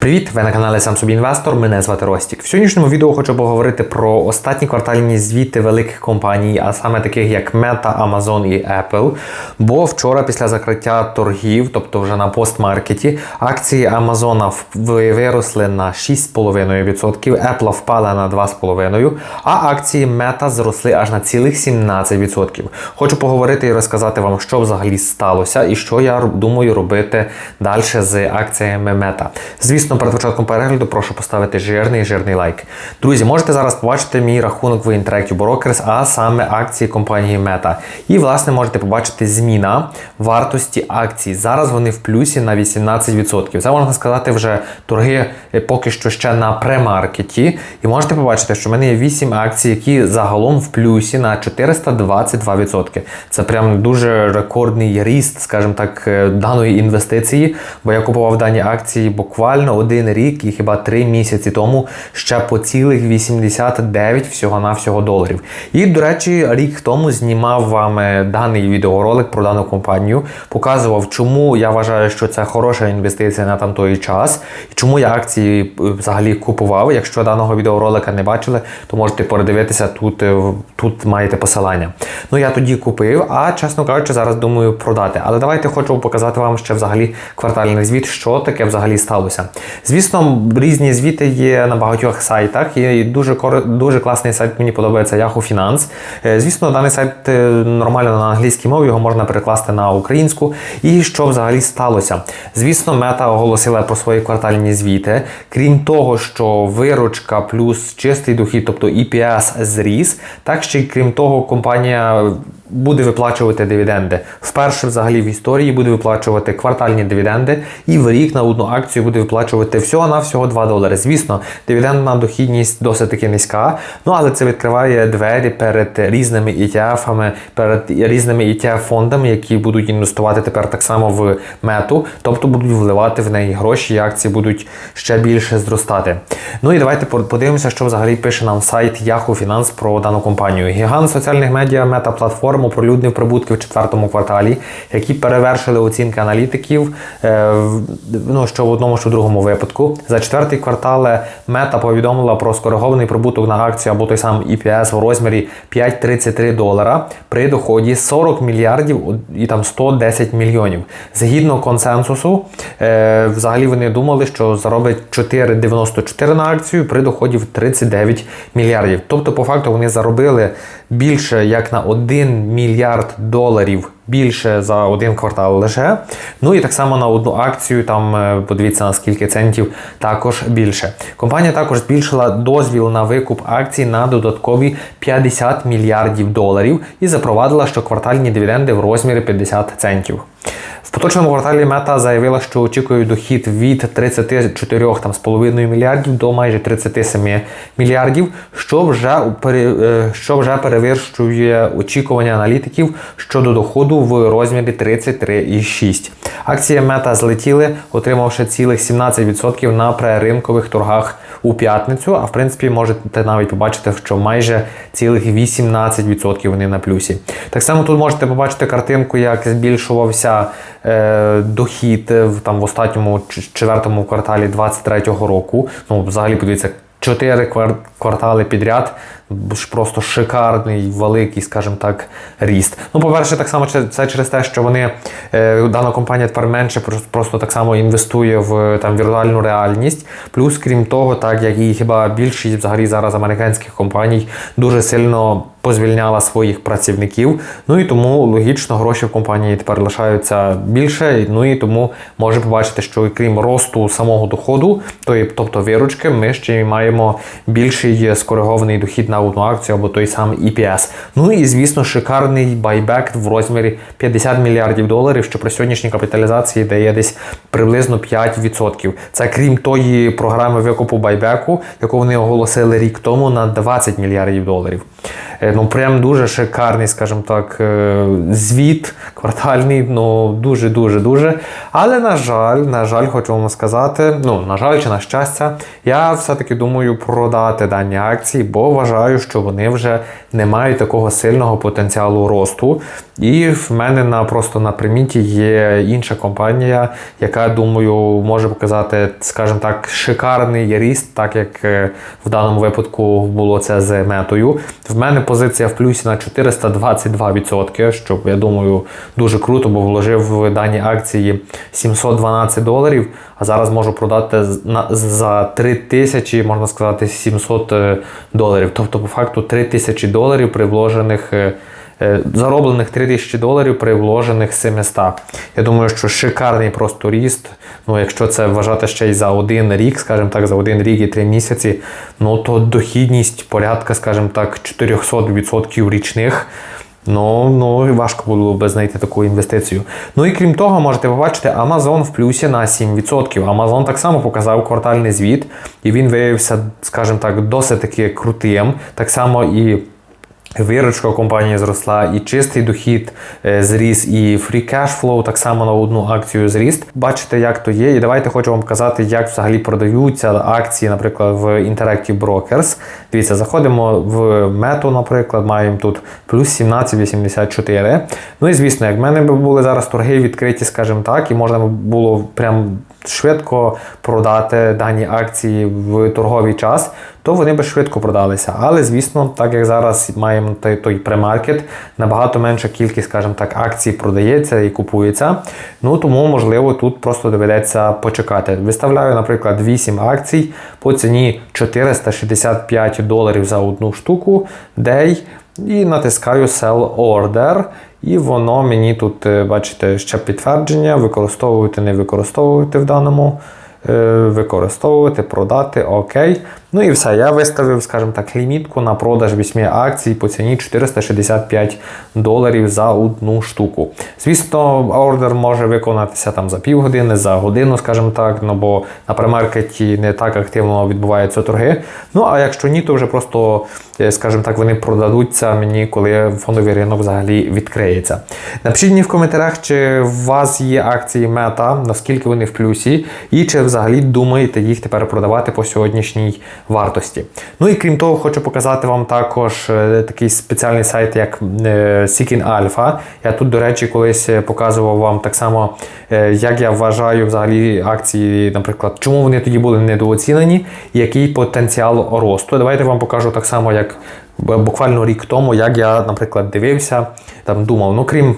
Привіт, ви на каналі Сам Собі Інвестор. Мене звати Ростік. В сьогоднішньому відео хочу поговорити про останні квартальні звіти великих компаній, а саме таких як Meta, Amazon і Apple. Бо вчора, після закриття торгів, тобто вже на постмаркеті, акції Amazon виросли на 6,5%, Apple впала на 2,5%, а акції Meta зросли аж на цілих 17%. Хочу поговорити і розказати вам, що взагалі сталося і що я думаю робити далі з акціями Meta. Звісно, перед початком перегляду прошу поставити жирний жирний лайк. Друзі, можете зараз побачити мій рахунок в Interactive Brokers, а саме акції компанії Meta. І, власне, можете побачити зміна вартості акцій. Зараз вони в плюсі на 18%. Це можна сказати вже торги е, поки що ще на премаркеті. І можете побачити, що в мене є 8 акцій, які загалом в плюсі на 422%. Це прям дуже рекордний ріст, скажімо так, е, даної інвестиції, бо я купував дані акції буквально один рік і хіба три місяці тому ще по цілих 89 всього-навсього доларів. І, до речі, рік тому знімав вам е, даний відеоролик про дану компанію, показував, чому я вважаю, що це хороша інвестиція на там той час, і чому я акції е, взагалі купував. Якщо даного відеоролика не бачили, то можете передивитися тут, е, тут маєте посилання. Ну я тоді купив, а чесно кажучи, зараз думаю продати. Але давайте хочу показати вам ще взагалі квартальний звіт, що таке взагалі сталося. Звісно, різні звіти є на багатьох сайтах. І дуже дуже класний сайт мені подобається Yahoo Finance. Е, Звісно, даний сайт е, нормально на англійській мові, його можна перекласти на українську. І що взагалі сталося? Звісно, мета оголосила про свої квартальні звіти. Крім того, що виручка плюс чистий дохід, тобто EPS зріс, так ще й крім того, компанія буде виплачувати дивіденди. Вперше взагалі в історії буде виплачувати квартальні дивіденди, і в рік на одну акцію буде виплачувати всього-навсього 2 долари. Звісно, дивідендна дохідність досить таки низька, ну але це відкриває двері перед різними ETF-ами, перед різними ETF-фондами, які будуть інвестувати тепер так само в мету, тобто будуть вливати в неї гроші, і акції будуть ще більше зростати. Ну і давайте подивимося, що взагалі пише нам сайт Yahoo Finance про дану компанію. Гігант соціальних медіа Мета платформ оприлюднив прибутки в четвертому кварталі, які перевершили оцінки аналітиків. е, Ну що в одному, що в другому випадку. За четвертий квартал Мета повідомила про скоригований прибуток на акцію або той самий EPS в розмірі 5,33 долара при доході 40 мільярдів і там 110 мільйонів. Згідно консенсусу, е, взагалі вони думали, що зароблять 4,94 на акцію при доході в 39 мільярдів. Тобто, по факту, вони заробили більше як на 1 мільярд доларів більше за один квартал лише. Ну і так само на одну акцію, там е, подивіться на скільки центів, також більше. Компанія також збільшила дозвіл на викуп акцій на додаткові 50 мільярдів доларів і запровадила щоквартальні дивіденди в розмірі 50 центів. В поточному кварталі Мета заявила, що очікує дохід від 34,5 мільярдів до майже 37 мільярдів, що вже, е, що вже перевищує очікування аналітиків щодо доходу в розмірі 33,6. Акції Мета злетіли, отримавши цілих 17% на преринкових торгах у п'ятницю. А в принципі, можете навіть побачити, що майже цілих 18% вони на плюсі. Так само тут можете побачити картинку, як збільшувався е, дохід в там в останньому четвертому кварталі 2023 року. Ну, взагалі, подивіться, чотири квар- квартали підряд. Просто шикарний, великий, скажімо так, ріст. Ну, по-перше, так само це- це через те, що вони е, дана компанія тепер менше просто так само інвестує в там віртуальну реальність. Плюс, крім того, так як і хіба більшість взагалі зараз американських компаній дуже сильно позвільняла своїх працівників. Ну і тому логічно гроші в компанії тепер лишаються більше. Ну і тому може побачити, що крім росту самого доходу, то тобто виручки, ми ще й маємо більший скоригований дохід на одну акцію або той самий EPS. Ну і звісно, шикарний байбек в розмірі 50 мільярдів доларів, що при сьогоднішній капіталізації дає десь приблизно 5%. Це крім тої програми викупу байбеку, яку вони оголосили рік тому на 20 мільярдів доларів. Ну, прям дуже шикарний, скажімо так, е, звіт квартальний, ну дуже, дуже. Але на жаль, на жаль, хочу вам сказати, ну, на жаль, чи на щастя, я все-таки думаю продати дані акції, бо вважаю, що вони вже не мають такого сильного потенціалу росту. І в мене на просто на приміті є інша компанія, яка думаю може показати, скажімо так, шикарний ріст, так як е, в даному випадку було це з метою. В мене позиція в плюсі на 422%, що я думаю дуже круто, бо вложив в дані акції 712 доларів, а зараз можу продати за 3000, можна сказати, 700 е, доларів. Тобто, по факту 3000 доларів при вложених. е, е, Зароблених 3000 доларів при вложених 700. Я думаю, що шикарний просто ріст. Ну, якщо це вважати ще й за один рік, скажімо так, за один рік і три місяці, ну то дохідність порядка, скажімо так, 400% річних. Ну, ну важко було би знайти таку інвестицію. Ну і крім того, можете побачити, Amazon в плюсі на 7%. Amazon так само показав квартальний звіт, і він виявився, скажімо так, досить таки крутим. Так само і. Виручка компанії зросла, і чистий дохід е, зріс, і cash flow так само на одну акцію зріс. Бачите, як то є. І давайте хочу вам показати, як взагалі продаються акції, наприклад, в Interactive Brokers. Дивіться, заходимо в мету, наприклад, маємо тут плюс 17,84. Ну і звісно, як в мене були зараз торги відкриті, скажімо так, і можна було прям швидко продати дані акції в торговий час, то вони би швидко продалися. Але, звісно, так як зараз маємо той, той премаркет, набагато менша кількість, скажімо так, акцій продається і купується. Ну тому, можливо, тут просто доведеться почекати. Виставляю, наприклад, 8 акцій по ціні 465 доларів за одну штуку, day, і натискаю Sell Order. І воно мені тут, е, бачите, ще підтвердження, використовувати, не використовувати в даному. е, Використовувати, продати, окей. Ну і все. Я виставив, скажімо так, лімітку на продаж 8 акцій по ціні 465 доларів за одну штуку. Звісно, ордер може виконатися там за півгодини, за годину, скажімо так, ну бо на премаркеті не так активно відбуваються торги. Ну а якщо ні, то вже просто, е, скажімо так, вони продадуться мені, коли фондовий ринок взагалі відкриється. Напишіть мені в коментарях, чи у вас є акції мета, наскільки вони в плюсі, і чи взагалі думаєте їх тепер продавати по сьогоднішній вартості. Ну і крім того, хочу показати вам також е, такий спеціальний сайт, як е, Seeking Alpha. Я тут, до речі, колись е, показував вам так само, як я вважаю взагалі акції, наприклад, чому вони тоді були недооцінені, і який потенціал росту. Давайте вам покажу так само, як буквально рік тому, як я, наприклад, дивився, там думав, ну крім.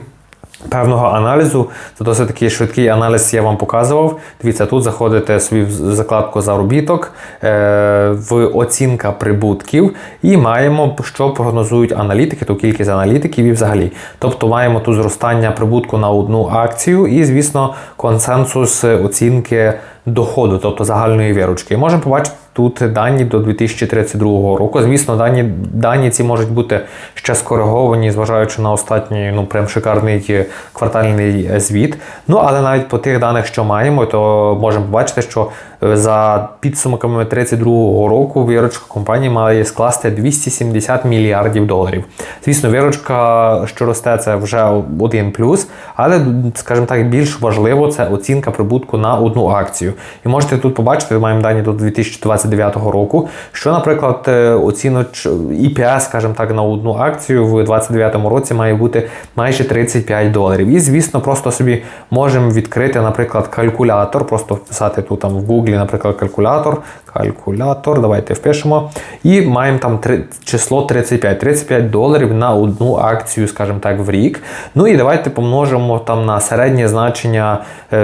Певного аналізу, це досить такий швидкий аналіз я вам показував. Дивіться, тут заходите собі в закладку заробіток, е, в оцінка прибутків, і маємо, що прогнозують аналітики, то кількість аналітиків і взагалі. Тобто маємо тут зростання прибутку на одну акцію, і, звісно, консенсус оцінки доходу, тобто загальної виручки. І можемо побачити тут дані до 2032 року. Звісно, дані, дані ці можуть бути ще скориговані, зважаючи на останній ну прям шикарний квартальний звіт. Ну але навіть по тих даних, що маємо, то можемо побачити, що за підсумками 32-го року виручка компанії має скласти 270 мільярдів доларів. Звісно, виручка, що росте, це вже один плюс, але, скажімо так, більш важливо це оцінка прибутку на одну акцію. І можете тут побачити, маємо дані до 2029 року, що, наприклад, е, оціноч EPS, скажімо так, на одну акцію в 2029 році має бути майже 35 доларів. І, звісно, просто собі можемо відкрити, наприклад, калькулятор, просто вписати тут там в Google, наприклад, калькулятор, калькулятор, давайте впишемо. І маємо там три, число 35. 35 доларів на одну акцію, скажімо так, в рік. Ну і давайте помножимо там на середнє значення е,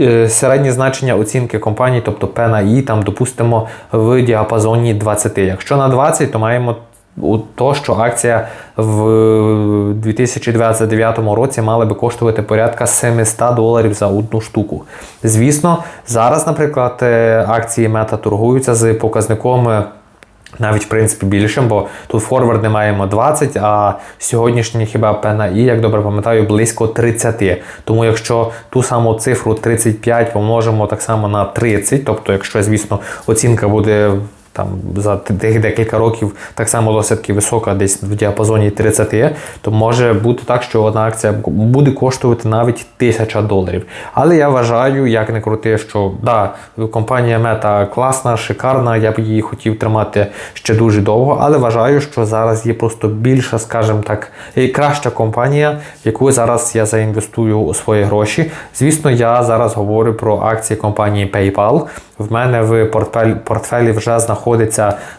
е, середнє значення оцінки компанії, тобто P на I, там допустимо в діапазоні 20. Якщо на 20, то маємо у то, що акція в 2029 році мала би коштувати порядка 700 доларів за одну штуку. Звісно, зараз, наприклад, е, акції мета торгуються з показником. е, Навіть в принципі більшим, бо тут форвард не маємо 20, а сьогоднішній хіба P на I, як добре пам'ятаю, близько 30. Тому якщо ту саму цифру 35 помножимо так само на 30, тобто, якщо, звісно, оцінка буде там за декілька років так само досить висока, десь в діапазоні 30, то може бути так, що одна акція буде коштувати навіть 1000 доларів. Але я вважаю, як не крути, що да, компанія Мета класна, шикарна, я б її хотів тримати ще дуже довго, але вважаю, що зараз є просто більша, скажімо так, і краща компанія, в яку зараз я заінвестую у свої гроші. Звісно, я зараз говорю про акції компанії PayPal. В мене в портфелі вже знаходиться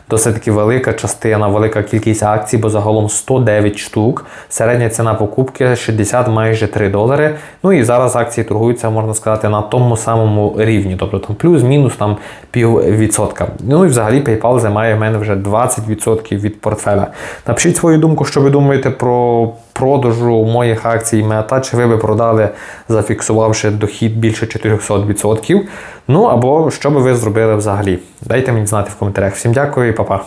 досить таки велика частина, велика кількість акцій, бо загалом 109 штук. Середня ціна покупки 60 майже 3 долари. Ну і зараз акції торгуються, можна сказати, на тому самому рівні, тобто там плюс-мінус там пів відсотка. Ну і взагалі PayPal займає в мене вже 20% від портфеля. Напишіть свою думку, що ви думаєте про продажу моїх акцій мета, чи ви би продали, зафіксувавши дохід більше 400%. Ну або що би ви зробили взагалі. Дайте мені знати в коментарях. Всім дякую і па-па.